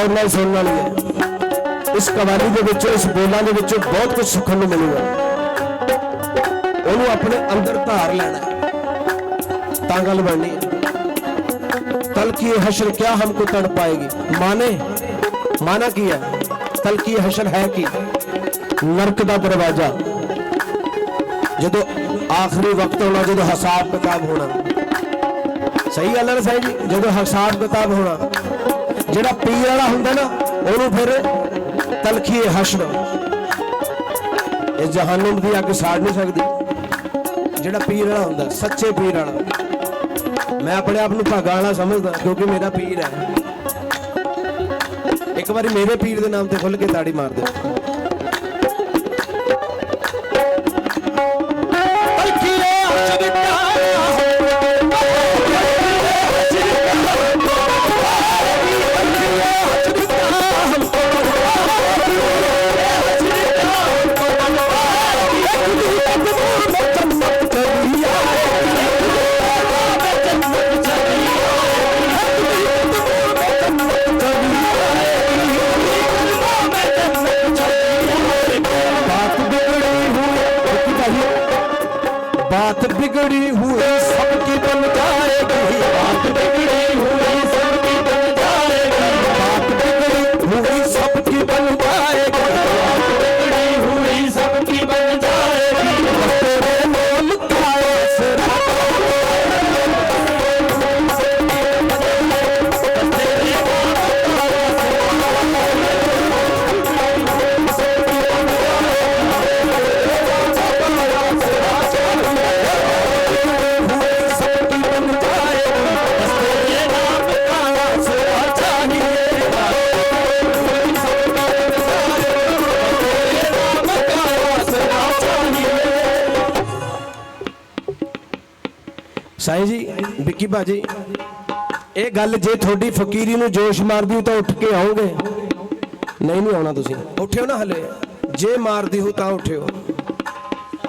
ਗੌਰ ਨਾਲ ਸੁਣਨ ਵਾਲੀ ਹੈ। ਇਸ ਕਵਾਲੀ ਦੇ ਵਿੱਚੋਂ, ਇਸ ਬੋਲਾਂ ਦੇ ਵਿੱਚੋਂ ਬਹੁਤ ਕੁਝ ਸਿੱਖਣ ਨੂੰ ਮਿਲੂਗਾ ਉਹਨੂੰ ਆਪਣੇ ਅੰਦਰ ਧਾਰ ਲੈਣਾ ਤਾਂ ਗੱਲ ਬਣਨੀ ਹੈ। ਤਲਕੀ ਹਸ਼ਰ ਕਿਆ ਹਮਕੋ ਤੜ ਪਾਏਗੀ? ਮਾਨੇ? ਮਾਨਾ ਕੀ ਹੈ? ਤਲਕੀ ਹਸ਼ਰ ਹੈ ਕੀ? ਨਰਕ ਦਾ ਦਰਵਾਜ਼ਾ। ਜਦੋਂ ਆਖਰੀ ਵਕਤ ਹੋਣਾ, ਜਦੋਂ ਹਿਸਾਬ ਕਿਤਾਬ ਹੋਣਾ। ਸਹੀ ਗੱਲ ਹੈ ਸਹੀ ਜੀ? ਜਦੋਂ ਹਿਸਾਬ ਕਿਤਾਬ ਹੋਣਾ। ਜਿਹੜਾ ਪੀਰ ਵਾਲਾ ਹੁੰਦਾ ਨਾ, ਉਹਨੂੰ ਫਿਰ ਤਲਖੀ ਹਸ਼ਰ ਇਹ ਜਹਾਨਮ ਦੀ ਅੱਗ ਸਾੜ ਨਹੀਂ ਸਕਦੀ। ਜਿਹੜਾ ਪੀਰ ਵਾਲਾ ਹੁੰਦਾ, ਸੱਚੇ ਪੀਰ ਵਾਲਾ। ਮੈਂ ਆਪਣੇ ਆਪ ਨੂੰ ਭਾਗਾ ਵਾਲਾ ਸਮਝਦਾ, ਕਿਉਂਕਿ ਮੇਰਾ ਪੀਰ ਹੈ। ਇੱਕ ਵਾਰੀ ਮੇਰੇ ਪੀਰ ਦੇ ਨਾਮ ਤੇ ਖੁੱਲ ਕੇ ਤਾੜੀ ਮਾਰ ਦਿਓ। बिगड़ी हुई सबकी बन जाएगी बात बिगड़ी ਵਿੱਕੀ ਬਾਜੀ ਇਹ ਗੱਲ ਜੇ ਤੁਹਾਡੀ ਫਕੀਰੀ ਨੂੰ ਜੋਸ਼ ਮਾਰਦੀ ਹੋ ਤਾਂ ਉੱਠ ਕੇ ਆਓਗੇ। ਨਹੀਂ ਨਹੀਂ ਆਉਣਾ ਤੁਸੀਂ। ਉੱਠਿਓ ਨਾ ਹਲੇ। ਜੇ ਮਾਰਦੀ ਹੋ ਤਾਂ ਉੱਠਿਓ।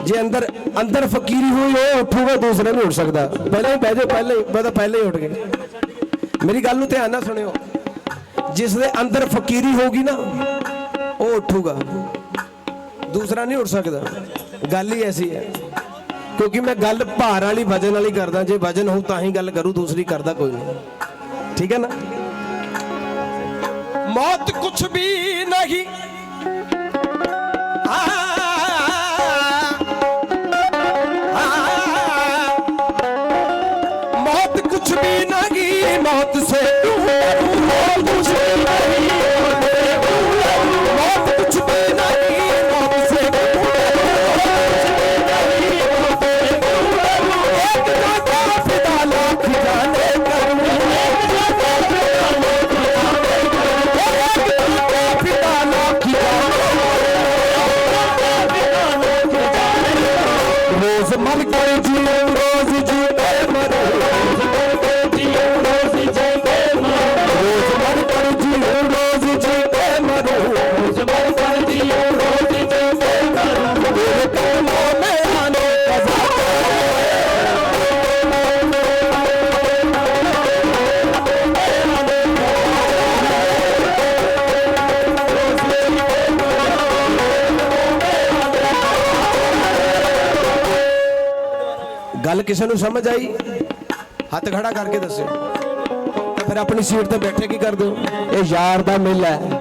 ਜੇ ਅੰਦਰ ਅੰਦਰ ਫਕੀਰੀ ਹੋਈ ਉਹ ਉੱਠੂਗਾ, ਦੂਸਰਾ ਨਹੀਂ ਉੱਠ ਸਕਦਾ। ਪਹਿਲਾਂ ਹੀ ਬਹਿ ਜਾਓ, ਪਹਿਲਾਂ ਹੀ, ਮੈਂ ਤਾਂ ਪਹਿਲਾਂ ਹੀ ਉੱਠ ਗਏ ਮੇਰੀ ਗੱਲ ਨੂੰ ਧਿਆਨ ਨਾਲ ਸੁਣਿਓ। ਜਿਸ ਦੇ ਅੰਦਰ ਫਕੀਰੀ ਹੋਗੀ ਨਾ, ਉਹ ਉੱਠੂਗਾ। ਦੂਸਰਾ ਨਹੀਂ ਉੱਠ ਸਕਦਾ। ਗੱਲ ਹੀ ਐਸੀ ਹੈ। ਕਿਉਂਕਿ ਮੈਂ ਗੱਲ ਭਾਰ ਵਾਲੀ, ਵਜਨ ਵਾਲੀ ਕਰਦਾ, ਜੇ ਵਜਨ ਹੋਊ ਤਾਂ ਹੀ ਗੱਲ ਕਰੂ, ਦੂਸਰੀ ਕਰਦਾ ਕੋਈ ਨਹੀਂ। ਠੀਕ ਹੈ ਨਾ? ਮੌਤ ਕੁਛ ਵੀ ਨਹੀਂ। ਮੌਤ ਕੁਛ ਵੀ ਨਹੀਂ, ਮੌਤ ਸੇ ਤੂੰ ਹੋ ਤੂੰ ਹੋ ਕਿਸੇ ਨੂੰ ਸਮਝ ਆਈ? ਹੱਥ ਖੜਾ ਕਰਕੇ ਦੱਸਿਓ। ਤਾਂ ਫਿਰ ਆਪਣੀ ਸੀਟ ਤੇ ਬੈਠੇ ਕੀ ਕਰਦੇ ਹੋ? ਇਹ ਯਾਰ ਦਾ ਮੇਲਾ ਹੈ।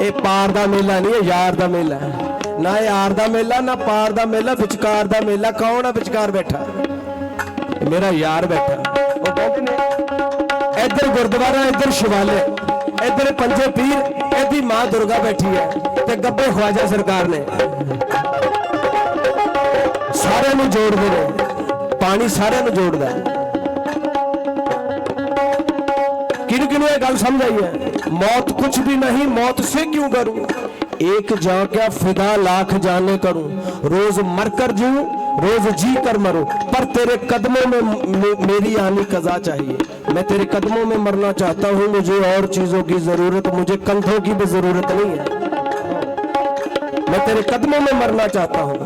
ਇਹ ਪਾਰ ਦਾ ਮੇਲਾ ਨਹੀਂ ਇਹ ਯਾਰ ਦਾ ਮੇਲਾ ਹੈ। ਨਾ ਇਹ ਆਰ ਦਾ ਮੇਲਾ ਨਾ ਪਾਰ ਦਾ ਮੇਲਾ ਵਿਚਕਾਰ ਦਾ ਮੇਲਾ। ਕੌਣ ਆ ਵਿਚਕਾਰ ਬੈਠਾ? ਮੇਰਾ ਯਾਰ ਬੈਠਾ। ਉਹ ਬਹੁਤ ਨੇ। ਇੱਧਰ ਗੁਰਦੁਆਰਾ ਇੱਧਰ ਸ਼ਿਵਾਲੇ ਇੱਧਰ ਪੰਜੇ ਪੀਰ ਇਹਦੀ ਮਾਂ ਦੁਰਗਾ ਬੈਠੀ ਹੈ ਤੇ ਗੱਬੇ ਖਵਾਜਾ ਸਰਕਾਰ ਨੇ। ਸਾਰਿਆਂ ਨੂੰ ਜੋੜਦੇ ਨੇ। ਪਾਣੀ ਸਾਰਿਆਂ ਨੂੰ ਜੋੜਦਾ ਹੈ ਕਿਹਨੂੰ ਕਿਹਨੂੰ ਇਹ ਗੱਲ ਸਮਝ ਆਈ ਹੈ मौत कुछ भी नहीं मौत से क्यों करूं एक जा क्या फिदा लाख जाने करूं रोज मर कर जीऊं रोज जी कर मरूं पर तेरे कदमों में मे- मेरी आनी कजा चाहिए मैं तेरे कदमों में मरना चाहता हूं मुझे और चीजों की जरूरत मुझे कंधों की भी जरूरत नहीं है मैं तेरे कदमों में मरना चाहता हूं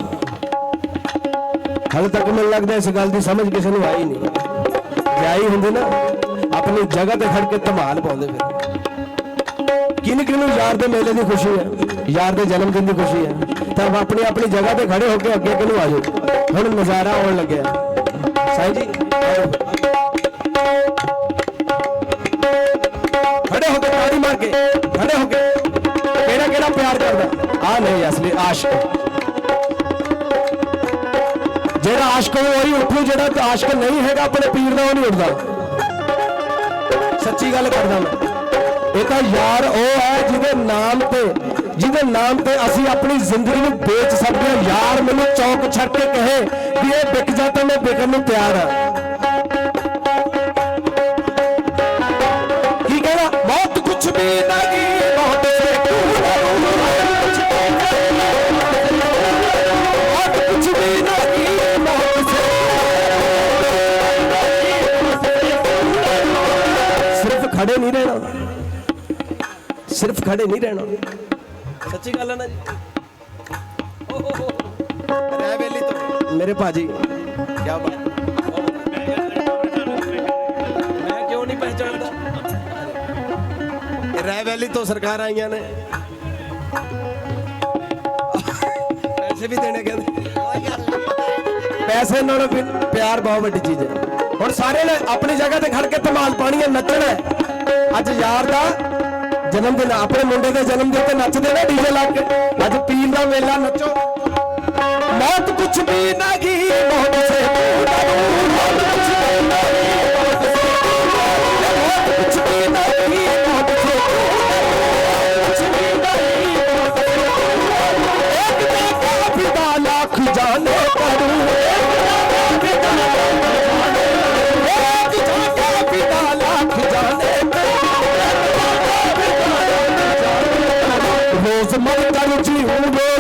ਹਾਲੇ ਤੱਕ ਮੈਨੂੰ ਲੱਗਦਾ ਇਸ ਗੱਲ ਦੀ ਸਮਝ ਕਿਸੇ ਨੂੰ ਆਈ ਨਹੀਂ। ਜੇ ਆਈ ਨਾ, ਆਪਣੀ ਜਗ੍ਹਾ ਤੇ ਖੜ ਕੇ ਧਮਾਲ ਪਾਉਂਦੇ ਫਿਰ। ਕਿਨ ਕਿਨੂੰ ਯਾਰ ਦੇ ਮੇਲੇ ਦੀ ਖੁਸ਼ੀ ਹੈ, ਯਾਰ ਦੇ ਜਨਮ ਦਿਨ ਦੀ ਖੁਸ਼ੀ ਹੈ। ਤਾਂ ਆਪਣੀ ਆਪਣੀ ਜਗ੍ਹਾ ਤੇ ਖੜੇ ਹੋ ਕੇ ਅੱਗੇ ਕਿਨੂੰ ਆ ਜਾਓ ਹੁਣ ਨਜ਼ਾਰਾ ਆਉਣ ਲੱਗਿਆ। ਸਾਈ ਜੀ ਖੜੇ ਹੋ ਕੇ ਤਾੜੀ ਮਾਰ ਕੇ, ਖੜੇ ਹੋ ਕੇ। ਕਿਹੜਾ ਕਿਹੜਾ ਪਿਆਰ ਕਰਦਾ? ਆ ਨਹੀਂ ਅਸਲੀ ਆਸ਼ਕ। ਆਸ਼ਕ ਹੋਵੇ ਉਹੀ ਉੱਠੂ ਜਿਹੜਾ ਆਸ਼ਕ ਨਹੀਂ ਹੈਗਾ, ਆਪਣੇ ਪੀਰ ਦਾ ਉਹ ਨਹੀਂ ਉੱਠਦਾ। ਸੱਚੀ ਗੱਲ ਕਰਦਾ ਮੈਂ। ਇਹ ਤਾਂ ਯਾਰ ਉਹ ਹੈ ਜਿਹਦੇ ਨਾਮ ਤੇ, ਜਿਹਦੇ ਨਾਮ ਤੇ ਅਸੀਂ ਆਪਣੀ ਜ਼ਿੰਦਗੀ ਨੂੰ ਵੇਚ ਸਕਦੇ ਹਾਂ। ਯਾਰ ਮੈਨੂੰ ਚੌਕ ਛੱਡ ਕੇ ਕਹੇ ਵੀ ਇਹ ਵਿਕ ਜਾ ਤਾਂ ਮੈਂ ਵਿਕਣ ਨੂੰ ਤਿਆਰ ਹਾਂ। ਕੀ ਕਹਿਣਾ? ਬਹੁਤ ਕੁਛ ਵੀ ਨਹੀਂ। ਸਿਰਫ ਖੜੇ ਨਹੀਂ ਰਹਿਣਾ। ਸੱਚੀ ਗੱਲ ਹੈ ਨਾ ਜੀ। ਰੈਵੇਲੀ ਤੋਂ। ਮੇਰੇ ਭਾਜੀ। ਕੀ ਬਾਤ। ਮੈਂ ਕਿਉਂ ਨਹੀਂ ਪਹਿਚਾਨਦਾ ਇਹ ਰੈਵੇਲੀ ਤੋਂ ਸਰਕਾਰ ਆਈਆਂ ਨੇ। ਪੈਸੇ ਵੀ ਦੇਣੇ ਕਹਿੰਦੇ। ਪੈਸੇ ਨਾਲੋਂ ਵੀ ਪਿਆਰ ਬਹੁਤ ਵੱਡੀ ਚੀਜ਼ ਹੈ। ਹੁਣ ਸਾਰੇ ਨੇ ਆਪਣੀ ਜਗ੍ਹਾ ਤੇ ਖੜ ਕੇ ਧਮਾਲ ਪਾਣੀ ਹੈ ਨੱਚਣਾ ਹੈ। ਅੱਜ ਯਾਰ ਦਾ ਜਨਮ ਦਿਨ, ਆਪਣੇ ਮੁੰਡੇ ਦੇ ਜਨਮ ਦਿਨ ਤੇ ਨੱਚਦੇ ਨਾ ਡੀਜੇ ਲਾ ਕੇ। ਅੱਜ ਪੀਰ ਦਾ ਮੇਲਾ ਨੱਚੋ। ਮੌਤ ਕੁਛ ਵੀ ਨਹੀਂ ਮੌਤ ਸੇ ਮੌਤ ਕੁਛ Somebody got a G, hold on.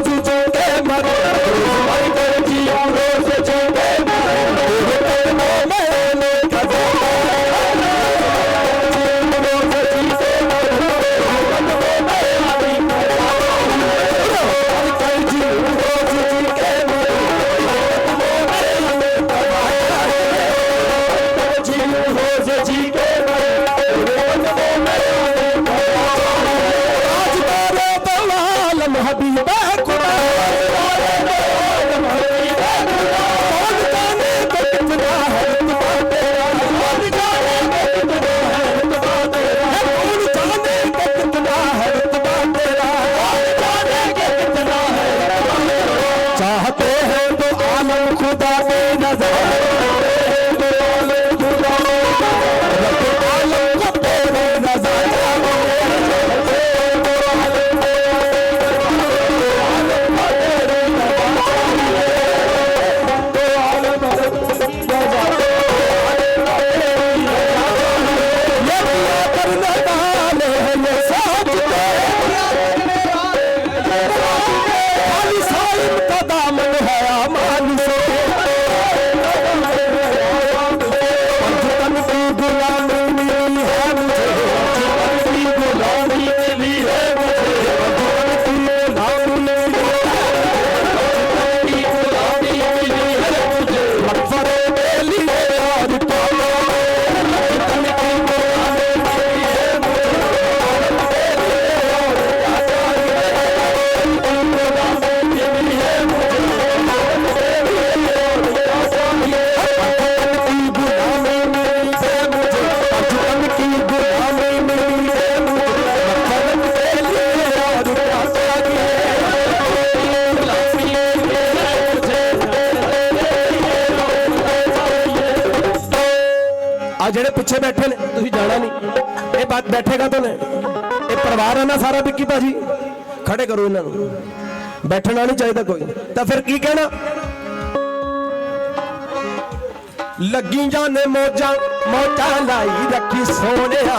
ਜਿਹੜੇ ਪਿੱਛੇ ਬੈਠੇ ਨੇ, ਤੁਸੀਂ ਜਾਣਾ ਨਹੀਂ। ਇਹ ਬਾਤ ਬੈਠੇਗਾ ਤਾਂ ਨੇ? ਇਹ ਪਰਿਵਾਰ ਹੈ ਨਾ ਸਾਰਾ ਵਿੱਕੀ ਭਾਜੀ। ਖੜੇ ਕਰੋ ਇਹਨਾਂ ਨੂੰ। ਬੈਠਣਾ ਨਹੀਂ ਚਾਹੀਦਾ ਕੋਈ। ਤਾਂ ਫਿਰ ਕੀ ਕਹਿਣਾ? ਲੱਗੀ ਜਾਣੇ ਮੋਜਾਂ ਮੋਟਾ ਲਾਈ ਰੱਖੀ ਸੋਹਣਿਆ।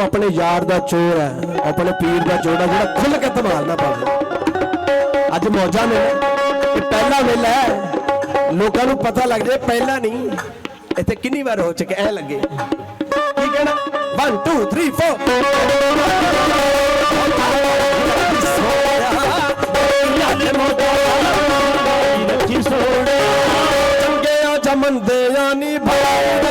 ਆਪਣੇ ਯਾਰ ਦਾ ਚੋਰ ਹੈ, ਆਪਣੇ ਪੀਰ ਦਾ ਚੋਰ ਹੈ, ਜਿਹੜਾ ਖੁੱਲ ਕੇ ਧਮਾਲਣਾ ਪਾਵੇ। ਅੱਜ ਮੌਜਾਂ ਨੇ ਇਹ ਪਹਿਲਾ ਵੇਲਾ ਹੈ, ਲੋਕਾਂ ਨੂੰ ਪਤਾ ਲੱਗ ਜਾਏ ਪਹਿਲਾ ਨਹੀਂ, ਇੱਥੇ ਕਿੰਨੀ ਵਾਰ ਹੋ ਚੁੱਕਿਆ ਐ ਲੱਗੇ। ਕੀ ਕਹਿਣਾ? 1 2 3 4 ਚੰਗਿਆ ਜਮਨ ਦੇ ਆਨੀ ਭਾਈ।